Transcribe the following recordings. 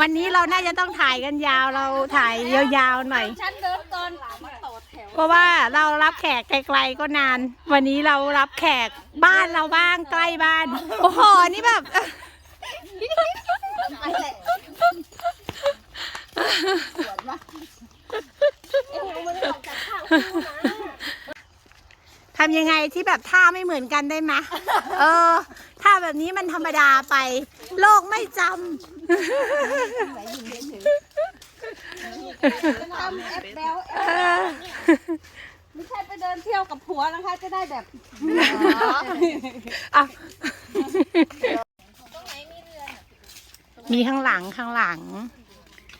วันนี้เราน่าจะต้องถ่ายกันยาวเราถ่ายยาวๆหน่อย ฉันเดินก่อนมาต่อแถวเพราะว่าเรารับแขกไกลๆก็นาน วันนี้เรารับแขกบ้านเราบ้างใกล้บ้าน โอ้โหนี่แบบไปแหละสวนวะเอ้ยมันออกจากข้างคู่นะทำยังไงที่แบบท่าไม่เหมือนกันได้ไหมเออท่าแบบนี้มันธรรมดาไป โลกไม่จไทำแอปแบลไม่ใช่ไปเดินเที่ยวกับผัวนะคะ จะได้แบบอะมีข้างหลังข้างหลัง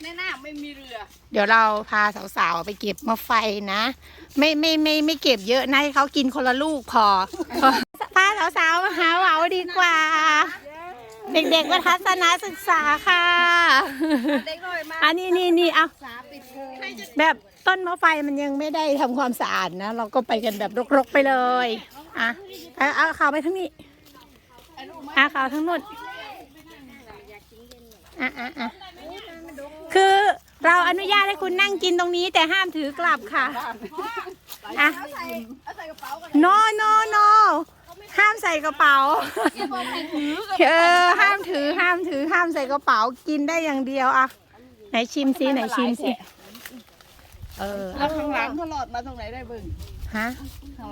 แน่น่าไม่มีเรือ เดี๋ยวเราพาสาวๆไปเก็บมะไฟนะ ไม่ไม่ไม่ไม่เก็บเยอะนะให้เขากินคนละลูกพอพาสาวๆมาหาเหวาดีกว่า เด็กๆมาทัศนศึกษาค่ะ เด็กหน่อยมาอันนี้นี่นี่เอาสาปิดเทอมแบบต้นมะไฟมันยังไม่ได้ทำความสะอาดนะ เราก็ไปกันแบบรกๆไปเลย อะเอาเอาข่าวไปทั้งนี้อะข่าวทั้งนู้นอะอะอะคือเราอนุญาตให้คุณนั่งกินตรงนี้แต่ห้ามถือกลับค่ะอะเอาใส่เอาใส่กระเป๋ากัน no no no ห้ามใส่กระเป๋าเนี่ยพอใครถือเออ ห้ามถือ ห้ามถือ ห้ามใส่กระเป๋า กินได้อย่างเดียวอะไหนชิมซิไหนชิมซิเออแล้วข้างหลังเขาหลอดมาตรงไหนได้บึ้งฮะ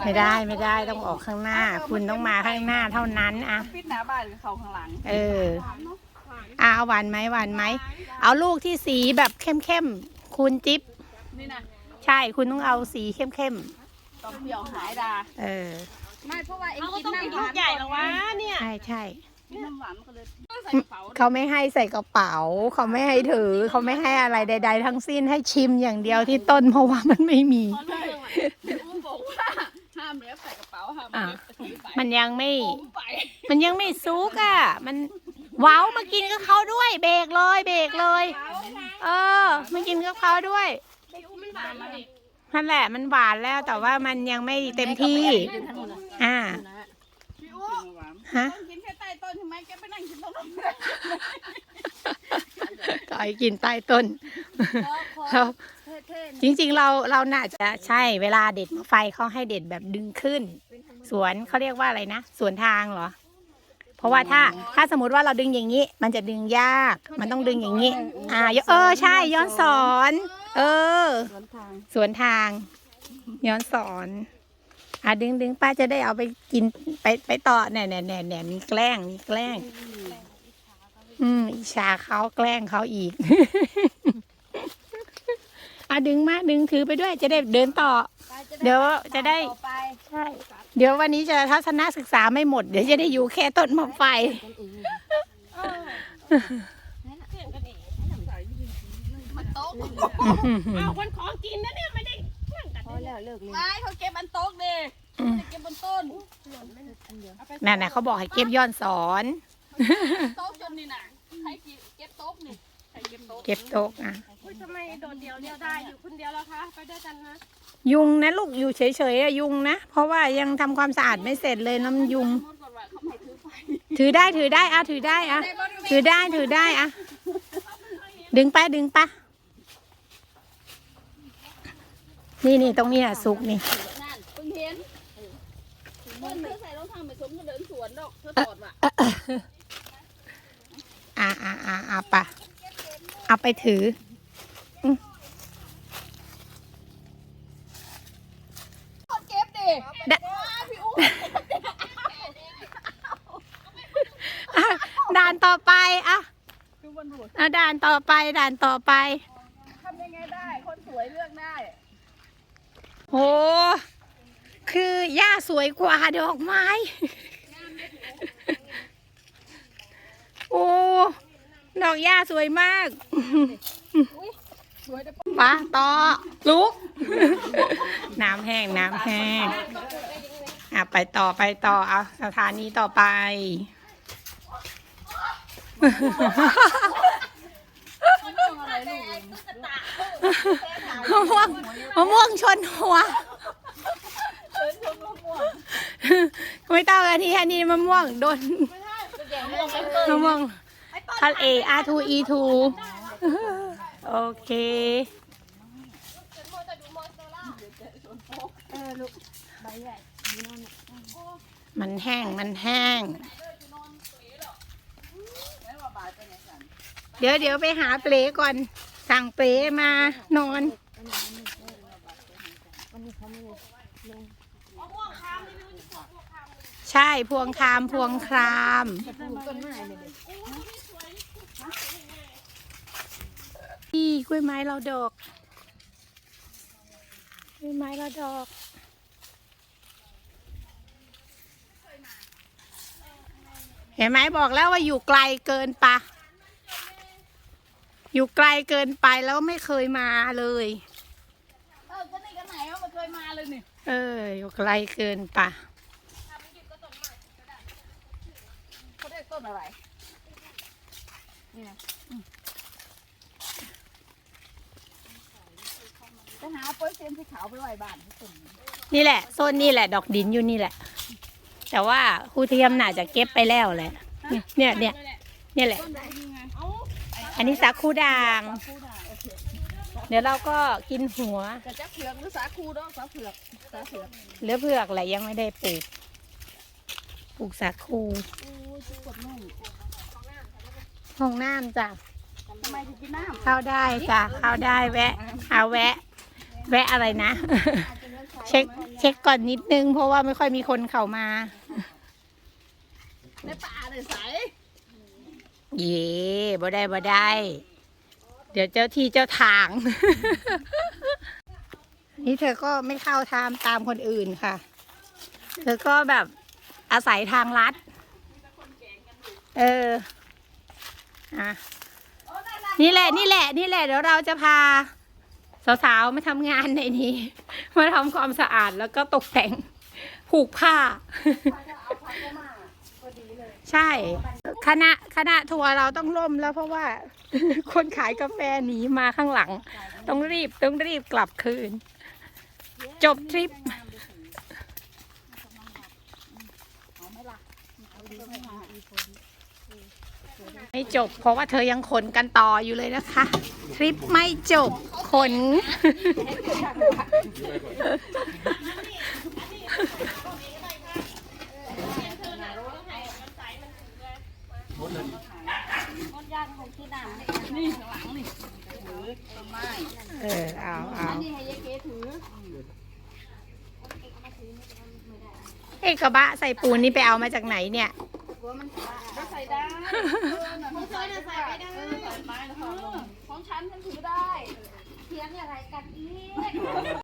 ไม่ได้ไม่ได้ต้องออกข้างหน้า คุณต้องมาข้างหน้าเท่านั้นอะปิดหน้าบ้านกับเขาข้างหลัง เอออะเอาหวานไหมหวานไหม เอาลูกที่สีแบบเข้มๆ คุณจิ๊บนี่นะใช่ คุณต้องเอาสีเข้มต้องเปรี้ยวหายดาๆเออ ไม่เพราะว่าเองกินน้ำหวานใหญ่หรอวะเนี่ย ใช่ใช่กินน้ำหวานมันก็เลยใส่กระเป๋าเขาไม่ให้ใส่กระเป๋า เขาไม่ให้ถือ เขาไม่ให้อะไรใด ๆ ทั้งสิ้นให้ชิมอย่างเดียวที่ต้นเพราะว่ามันไม่มี พอรู้เรื่องว่าอุ้มบอกว่าห้ามเล็บใส่กระเป๋าห้ามอะเล็บถือไปมันยังไม่ อุ้มไปมันยังไม่ซุกอะ มันว้าวมากินกับเขาด้วย เบรกเลยเบรกเลย เออมากินกับเขาด้วยมามาดินั่นแหละมันหวานแล้วแต่ว่ามันยังไม่เต็มที่อ่าพี่อุ้ม ฮะต้องกินแค่ใต้ต้นใช่ไหมแกไปนั่งกินตรงนั้นก็ให้กินใต้ต้นพอแล้วเท่ๆจริงๆเราเราน่าจะใช่เวลาเด็ดมะไฟเขาให้เด็ดแบบดึงขึ้น สวนเขาเรียกว่าอะไรนะสวนทางเหรอ เพราะว่าถ้าถ้าสมมติว่าเราดึงอย่างนี้ มันจะดึงยาก มันต้องดึงอย่างนี้ อ่าเออใช่ย้อนสอน เออ สวนทางสวนทางย้อนสอน อะดึงดึงป้าจะได้เอาไปกินไปไปต่อแหน่แหน่แหน่แหน่มีแกล้งมีแกล้ง อืมอิจฉาเขาแกล้งเขาอีก อะดึงมาดึงถือไปด้วยจะได้เดินต่อ เดี๋ยวจะได้ต่อไปใช่ เดี๋ยววันนี้จะทัศนศึกษาไม่หมด เดี๋ยวจะได้อยู่แค่ต้นมะไฟมันโต๊ะเอาคนของกินนะเนี่ยไม่ได้นั่งกันพอ แล้วเลิกเลยไม่เขาเก็บมันโต๊ะดิอืมจะเก็บบนต้นนั่นน่ะเขาบอกให้เก็บย้อนสอนโต๊ะจนนี่น่ะใครเก็บโต๊ะนี่ใครเก็บโต๊ะเก็บโต๊ะอะอุ้ยทำไมโดดเดียวเดียวได้อยู่คนเดียวแล้วคะไปด้วยกันนะยุงนะลูกอยู่เฉยๆอะยุงนะ เพราะว่ายังทำความสะอาดไม่เสร็จเลยน้ำยุงมดก่อนว่าเขาไม่ถือไฟถือได้ถือได้อะถือได้อะถือได้ถือได้อะดึงไปดึงไปะ นี่นี่ตรงนี้อะสุกนี่ นั่นเพิ่งเห็นเพิ่นเธอใส่รองเท้าไม่สมก็เดินสวนดอกเธอตอดว่ะอ่าอ่าอ่าอ่าปะเอาไปถือเขาเก็บดิได้พี่อุ้มอะด่านต่อไปอะดูบนหัวเอาด่านต่อไปด่านต่อไป ทำยังไงได้ คนสวยเลือกได้ โห คือ หญ้าสวยกว่าดอกไม้ โอ้ ดอกหญ้าสวยมากสวยแต่ปะต่อ ลุก น้ำแห้ง น้ำแห้ง อะ ไปต่อไปต่อ เอาสถานีต่อไป มะม่วงมะม่วงชนหัวไม่ต้องอันนี้อันนี้มะม่วงโดนมะม่วงทะเล R2E2 โอเคมันแห้งมันแห้ง เดี๋ยวเดี๋ยวไปหาเปลก่อน สั่งเปลมานอน ใช่พวงคามพวงครามนี่กล้วยไม้เราดอกกล้วยไม้เราดอกเห็นไหมบอกแล้วว่าอยู่ไกลเกินปะ อยู่ไกลเกินไปแล้วไม่เคยมาเลย เออก็นี่กันไหนว่ามันเคยมาเลยนี่เออ อยู่ไกลเกินปะเขาเรียกต้นอะไรนี่นะไปหาโป้ยเซียนสีขาวไปไว้บ้านที่ตุ่มนี่แหละโซนนี่แหละ ดอกดินอยู่นี่แหละ แต่ว่าครูเทียมน่าจะเก็บไปแล้วแหละเนี่ยเนี่ยเนี่ยแหละ ต้นไหนยังไงเอ้า อันนี้สาคูด่างคูด่าโอเคเดี๋ยวเราก็กินหัวจะจักเผือกหรือสาคูดอกสาเผือกสาเผือกเหลือเผือกแหละยังไม่ได้ปลูก ปลูกสาคูโอ้ยจุกกดนุ่มห้องน้ำจ้ะทำไมถึงกินน้ำเข้าได้จ้ะเข้าได้แวะเอาแวะ แวะอะไรนะ เช็คเช็คก่อนนิดนึง เพราะว่าไม่ค่อยมีคนเข้ามา ในป่าเลยใส เย่บ่ได้บ่ได้ เดี๋ยวเจ้าที่เจ้าทาง นี่เธอก็ไม่เข้าทามตามคนอื่นค่ะ เธอก็แบบอาศัยทางลัด เออ อะ นี่แหละ นี่แหละ นี่แหละ เดี๋ยวเราจะพา สาวๆ มาทำงานในนี้ มาทำความสะอาดแล้วก็ตกแต่งผูกผ้า ใช่ คณะคณะทัวร์เราต้องล่มแล้วเพราะว่า คนขายกาแฟหนีมาข้างหลัง ต้องรีบต้องรีบกลับคืน จบทริป ไม่จบ เพราะว่าเธอยังขนกันต่ออยู่เลยนะคะ ทริปไม่จบขนข้างหลังนี่ถือต้นไม้ เออเอาเอา อันนี้ให้ยายเก๋ถือ เอ กระบะใส่ปูนนี่ไปเอามาจากไหนเนี่ยก็ใส่ได้ของฉันใส่ไม่ได้ใส่ไม้แล้วของฉันฉันถือได้เถียงอะไรกันอีก